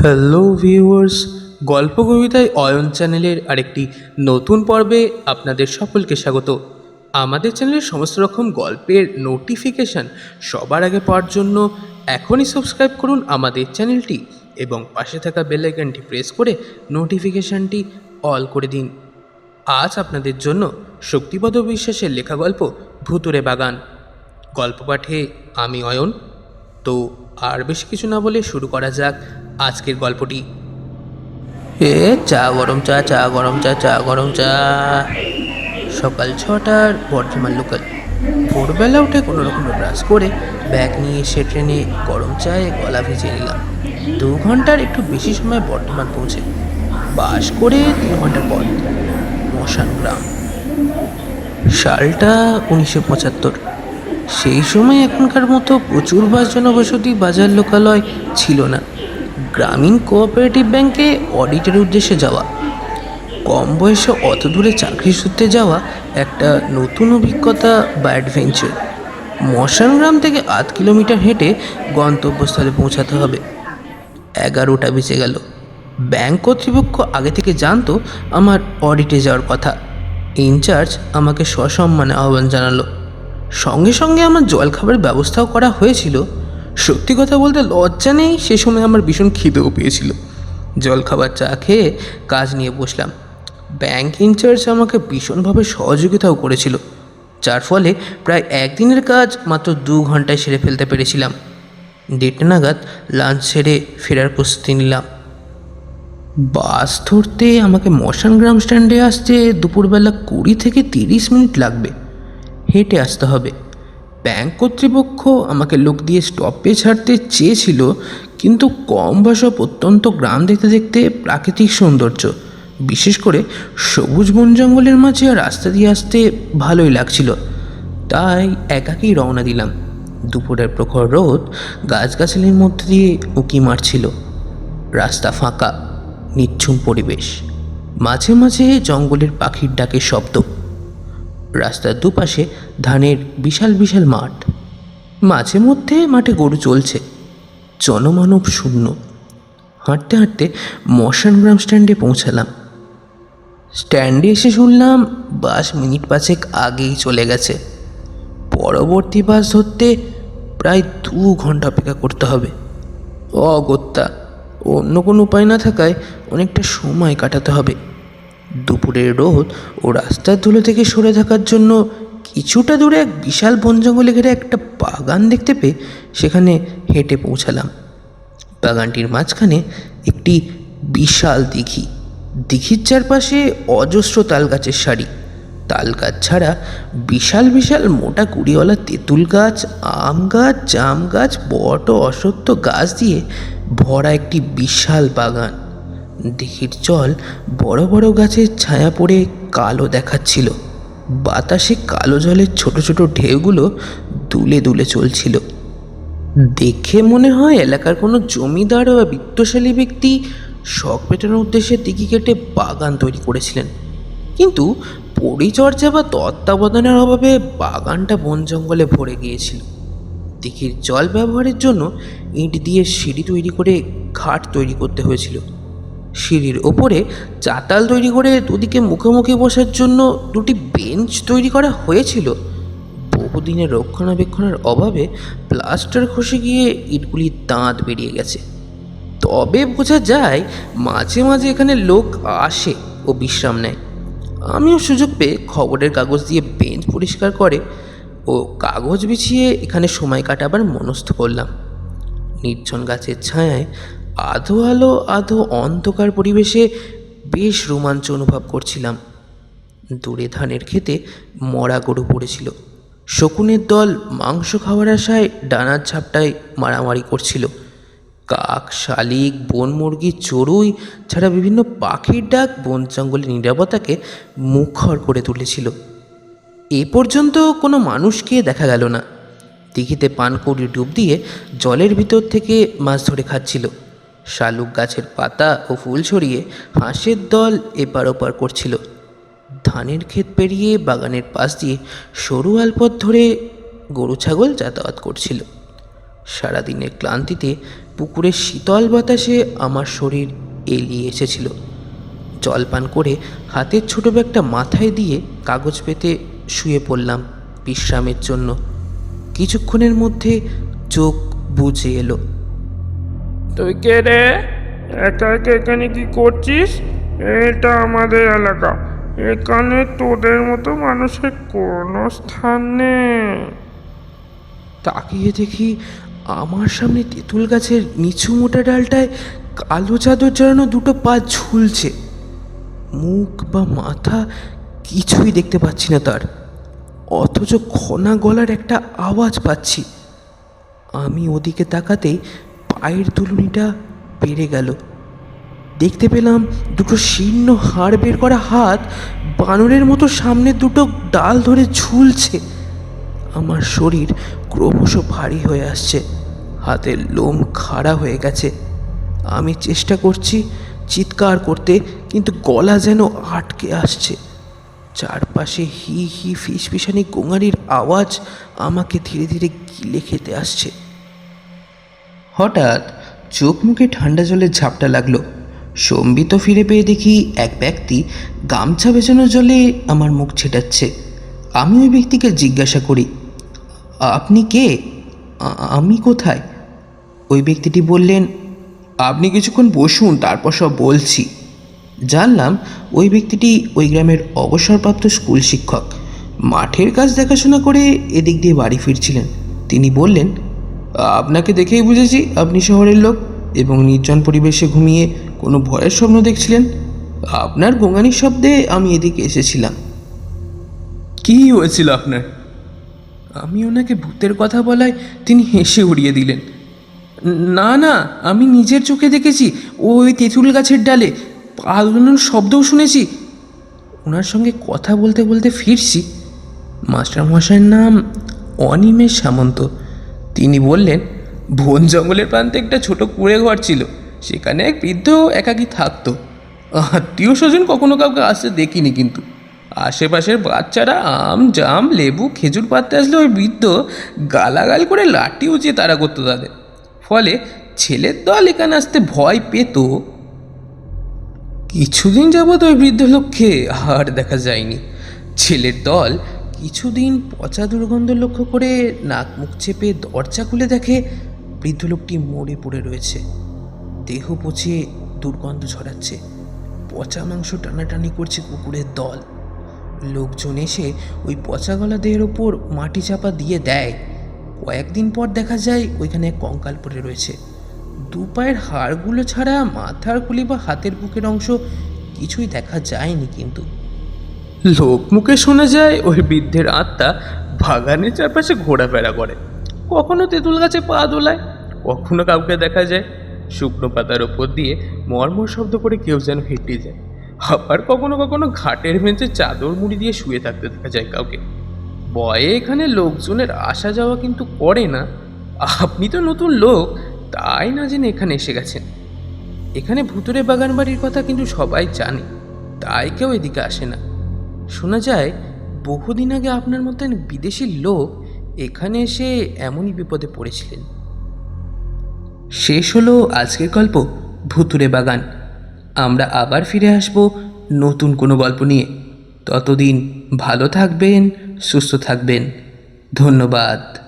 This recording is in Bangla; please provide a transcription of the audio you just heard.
হ্যালো ভিউয়ার্স গল্প কবিতায় অয়ন চ্যানেলের আরেকটি নতুন পর্বে আপনাদের সকলকে স্বাগত। আমাদের চ্যানেলের সমস্ত রকম গল্পের নোটিফিকেশান সবার আগে পাওয়ার জন্য এখনই সাবস্ক্রাইব করুন আমাদের চ্যানেলটি এবং পাশে থাকা বেল আইকনটি প্রেস করে নোটিফিকেশানটি অল করে দিন। আজ আপনাদের জন্য শক্তিপদ বিশ্বাসের লেখা গল্প ভুতুরে বাগান। গল্প পাঠে আমি অয়ন। তো আর বেশি কিছু না বলে শুরু করা যাক। আজকের গল্পটি। এ, চা, গরম চা চা, গরম চা চা, গরম চা। সকাল ছটার বর্ধমান লোকাল। ভোরবেলা উঠে কোনো রকম ব্রাশ করে ব্যাগ নিয়ে এসে ট্রেনে গরম চায়ে গলা ভিজিয়ে নিলাম। দু ঘণ্টার একটু বেশি সময় বর্ধমান পৌঁছে। বাস করে তিন ঘণ্টার পর মশান গ্রাম। সালটা উনিশশো পঁচাত্তর। সেই সময় এখনকার মতো প্রচুর বাস জনবসতি বাজার লোকালয় ছিল না। গ্রামীণ কোঅপারেটিভ ব্যাংকে অডিটের উদ্দেশ্যে যাওয়া। কম বয়সে অত দূরে চাকরি সূত্রে যাওয়া একটা নতুন অভিজ্ঞতা বা অ্যাডভেঞ্চার। মশান গ্রাম থেকে আধ কিলোমিটার হেঁটে গন্তব্যস্থলে পৌঁছাতে হবে। এগারোটা বেঁচে গেল। ব্যাংক কর্তৃপক্ষ আগে থেকে জানতো আমার অডিটে যাওয়ার কথা। ইনচার্জ আমাকে সসম্মানে আহ্বান জানালো। সঙ্গে সঙ্গে আমার জলখাবারের ব্যবস্থাও করা হয়েছিল। সত্যি কথা বলতে লজ্জা নেই? সে সময় আমার ভীষণ খিদেও পেয়েছিল। জলখাবার চা খেয়ে কাজ নিয়ে বসলাম। ব্যাংক ইনচার্জ আমাকে ভীষণভাবে সহযোগিতাও করেছিল। যার ফলে প্রায় একদিনের কাজ মাত্র দু ঘন্টায় সেরে ফেলতে পেরেছিলাম। দেড়টা নাগাদ লাঞ্চ সেরে ফেরার প্রস্তুতি নিলাম। বাস ধরতে আমাকে মশানগ্রাম স্ট্যান্ডে আসতে দুপুরবেলা কুড়ি থেকে তিরিশ মিনিট লাগবে। হেঁটে আসতে হবে। ব্যাংক কর্তৃপক্ষ আমাকে লোক দিয়ে স্টপে ছাড়তে চেয়েছিল, কিন্তু কম বয়সে অত্যন্ত গ্রাম দেখতে দেখতে প্রাকৃতিক সৌন্দর্য, বিশেষ করে সবুজ বন জঙ্গলের মাঝে রাস্তা দিয়ে আসতে ভালোই লাগছিল। তাই একাকেই রওনা দিলাম। দুপুরের প্রখর রোদ গাছগাছালির মধ্যে দিয়ে উঁকি মারছিল। রাস্তা ফাঁকা, নিচ্ছুম পরিবেশ। মাঝে মাঝে জঙ্গলের পাখির ডাকের শব্দ রাস্তার দুপাশে ধানের বিশাল বিশাল মাঠ। মাঝে মধ্যে মাঠে গরু চলছে। জনমানব শূন্য। হাঁটতে হাঁটতে মশানগ্রাম স্ট্যান্ডে পৌঁছালাম। স্ট্যান্ডে এসে শুনলাম বাস মিনিট পাঁচেক আগেই চলে গেছে। পরবর্তী বাস ধরতে প্রায় দু ঘণ্টা অপেক্ষা করতে হবে। অগত্যা, অন্য কোনো উপায় না থাকায় অনেকটা সময় কাটাতে হবে। দুপুরের রোদ ও রাস্তার ধুলো থেকে সরে থাকার জন্য কিছুটা দূরে এক বিশাল বন জঙ্গলে ঘেরে একটা বাগান দেখতে পেয়ে সেখানে হেঁটে পৌঁছালাম। বাগানটির মাঝখানে একটি বিশাল দিঘি। দিঘির চারপাশে অজস্র তাল গাছের সারি। তাল গাছ ছাড়া বিশাল বিশাল মোটা কুড়িওয়ালা তেঁতুল গাছ, আম গাছ, জাম গাছ, বট অসত্য গাছ দিয়ে ভরা একটি বিশাল বাগান। দিঘির জল বড় বড় গাছের ছায়া পড়ে কালো দেখাচ্ছিল। বাতাসে কালো জলের ছোট ছোট ঢেউগুলো দুলে দুলে চলছিল। দেখে মনে হয় এলাকার কোনো জমিদার বা বিত্তশালী ব্যক্তি শখ পেটানোর উদ্দেশ্যে দিঘি কেটে বাগান তৈরি করেছিলেন। কিন্তু পরিচর্যা বা তত্ত্বাবধানের অভাবে বাগানটা বন জঙ্গলে ভরে গিয়েছিল। দিঘির জল ব্যবহারের জন্য ইট দিয়ে সিঁড়ি তৈরি করে ঘাট তৈরি করতে হয়েছিল। সিঁড়ির ওপরে চাতাল তৈরি করে দুদিকে মুখোমুখি বসার জন্য দুটি বেঞ্চ তৈরি করা হয়েছিল। বহুদিনের রক্ষণাবেক্ষণের অভাবে প্লাস্টার খসে গিয়ে ইটগুলির দাঁত বেরিয়ে গেছে। তবে বোঝা যায় মাঝে মাঝে এখানে লোক আসে ও বিশ্রাম নেয়। আমিও সুযোগ পেয়ে খবরের কাগজ দিয়ে বেঞ্চ পরিষ্কার করে ও কাগজ বিছিয়ে এখানে সময় কাটাবার মনস্থ করলাম। নির্জন গাছের ছায়ায় আধো আলো, আধো অন্ধকার পরিবেশে বেশ রোমাঞ্চ অনুভব করছিলাম। দূরে ধানের খেতে মরা গরু পড়েছিল। শকুনের দল মাংস খাওয়ার আশায় ডানার ঝাপটায় মারামারি করছিল। কাক, শালিক, বন মুরগি, চড়ুই ছাড়া বিভিন্ন পাখির ডাক বন জঙ্গলের নিরাপত্তাকে মুখর করে তুলেছিল। এ পর্যন্ত কোনো মানুষকে দেখা গেল না। দিঘিতে পানকৌড়ি ডুব দিয়ে জলের ভিতর থেকে মাছ ধরে খাচ্ছিল। শালুক গাছের পাতা ও ফুল ছড়িয়ে হাঁসের দল এপার ওপার করছিল। ধানের ক্ষেত পেরিয়ে বাগানের পাশ দিয়ে সরু আলপথ ধরে গরু ছাগল যাতায়াত করছিল। সারাদিনের ক্লান্তিতে পুকুরের শীতল বাতাসে আমার শরীর এলিয়ে এসেছিল। জলপান করে হাতের ছোট ব্যাগটা মাথায় দিয়ে কাগজ পেতে শুয়ে পড়লাম বিশ্রামের জন্য। কিছুক্ষণের মধ্যে চোখ বুঝে এলো। তুই কে রে? একা একা এখানে কি করছিস? এটা আমাদের এলাকা। এখানে তোদের মতো মানুষের কোনো স্থান নেই। তাকিয়ে দেখি আমার সামনে তেঁতুল গাছের নিচু মোটা ডালটায় কালো চাদর জড়ানো দুটো পা ঝুলছে। মুখ বা মাথা কিছুই দেখতে পাচ্ছি না তার। অথচ খনা গলার একটা আওয়াজ পাচ্ছি। আমি ওদিকে তাকাতেই পায়ের দুলুনিটা বেড়ে গেল। দেখতে পেলাম দুটো শীর্ণ হাড় বের করা হাত বানরের মতো সামনে দুটো ডাল ধরে ঝুলছে। আমার শরীর ক্রমশ ভারী হয়ে আসছে। হাতের লোম খাড়া হয়ে গেছে। আমি চেষ্টা করছি চিৎকার করতে, কিন্তু গলা যেন আটকে আসছে। চারপাশে হি হি ফিসফিসানি গোঙানির আওয়াজ আমাকে ধীরে ধীরে গিলে খেতে আসছে। হঠাৎ চোখ মুখে ঠান্ডা জলের ঝাপটা লাগল। সম্বিত ফিরে পেয়ে দেখি এক ব্যক্তি গামছা বেচানো জলে আমার মুখ ছেটাচ্ছে। আমি ওই ব্যক্তিকে জিজ্ঞাসা করি, আপনি কে? আমি কোথায়? ওই ব্যক্তিটি বললেন, আপনি কিছুক্ষণ বসুন, তারপর সব বলছি। জানলাম ওই ব্যক্তিটি ওই গ্রামের অবসরপ্রাপ্ত স্কুল শিক্ষক। মাঠের কাজ দেখাশোনা করে এদিক দিয়ে বাড়ি ফিরছিলেন। তিনি বললেন আপনাকে দেখেই বুঝেছি আপনি শহরের লোক এবং নির্জন পরিবেশে ঘুমিয়ে কোনো ভয়ের স্বপ্ন দেখছিলেন? আপনার গোঙানির শব্দে আমি এদিকে এসেছিলাম। কী হয়েছিল আপনার? আমি ওনাকে ভূতের কথা বলায় তিনি হেসে উড়িয়ে দিলেন। না না, আমি নিজের চোখে দেখেছি। ওই তেঁতুল গাছের ডালে পালানোর শব্দও শুনেছি। ওনার সঙ্গে কথা বলতে বলতে ফিরছি। মাস্টারমশাইয়ের নাম অনিমেষ সামন্ত। তিনি বললেন, বন জঙ্গলের প্রান্তে একটা ছোট কুঁড়ে ঘর ছিল। সেখানে এক বৃদ্ধ একাকী থাকতো। আত্মীয় স্বজন কখনো কাউকে আসতে দেখিনি কিন্তু। আশেপাশের বাচ্চারা আম, জাম, লেবু, খেজুর পাততে আসলে ওই বৃদ্ধ গালাগাল করে লাঠি উঁচিয়ে তাড়া করতো তাদের। ফলে ছেলের দল এখানে আসতে ভয় পেত। কিছুদিন যাবৎ ওই বৃদ্ধ লোককে আর দেখা যায়নি। ছেলের দল কিছুদিন পচা দুর্গন্ধ লক্ষ্য করে নাক মুখ চেপে দরজা খুলে দেখে বৃদ্ধ লোকটি মরে পড়ে রয়েছে। দেহ পচে, দুর্গন্ধ ছড়াচ্ছে। পচা মাংস টানাটানি করছে কুকুরের দল। লোকজন এসে ওই পচা গলা দেহের ওপর মাটি চাপা দিয়ে দেয়। কয়েকদিন পর দেখা যায় ওইখানে কঙ্কাল পড়ে রয়েছে। দু পায়ের হাড়গুলো ছাড়া মাথার খুলি বা হাতের বুকের অংশ কিছুই দেখা যায়নি কিন্তু। লোক মুখে শোনা যায়, ওই বৃদ্ধের আত্মা বাগানের চারপাশে ঘোরাফেরা করে। কখনো তেঁতুল গাছে পা দোলায়, কখনো কাউকে দেখা যায়। শুকনো পাতার ওপর দিয়ে মর্মর শব্দ করে কেউ যেন হেঁটে যায়। আবার কখনো কখনো ঘাটের বেঞ্চে চাদর মুড়ি দিয়ে শুয়ে থাকতে দেখা যায় কাউকে। বয়ে এখানে লোকজনের আসা যাওয়া কিন্তু করে না। আপনি তো নতুন লোক, তাই না জেনে এখানে এসে গেছেন? এখানে ভুতুরে বাগান বাড়ির কথা কিন্তু সবাই জানে, তাই কেউ এদিকে আসে না। শোনা যায়, বহুদিন আগে আপনার মতন বিদেশি লোক এখানে এসে এমনই বিপদে পড়েছিলেন। শেষ হলো আজকের গল্প ভুতুরে বাগান। আমরা আবার ফিরে আসব নতুন কোনো গল্প নিয়ে। ততদিন ভালো থাকবেন, সুস্থ থাকবেন। ধন্যবাদ।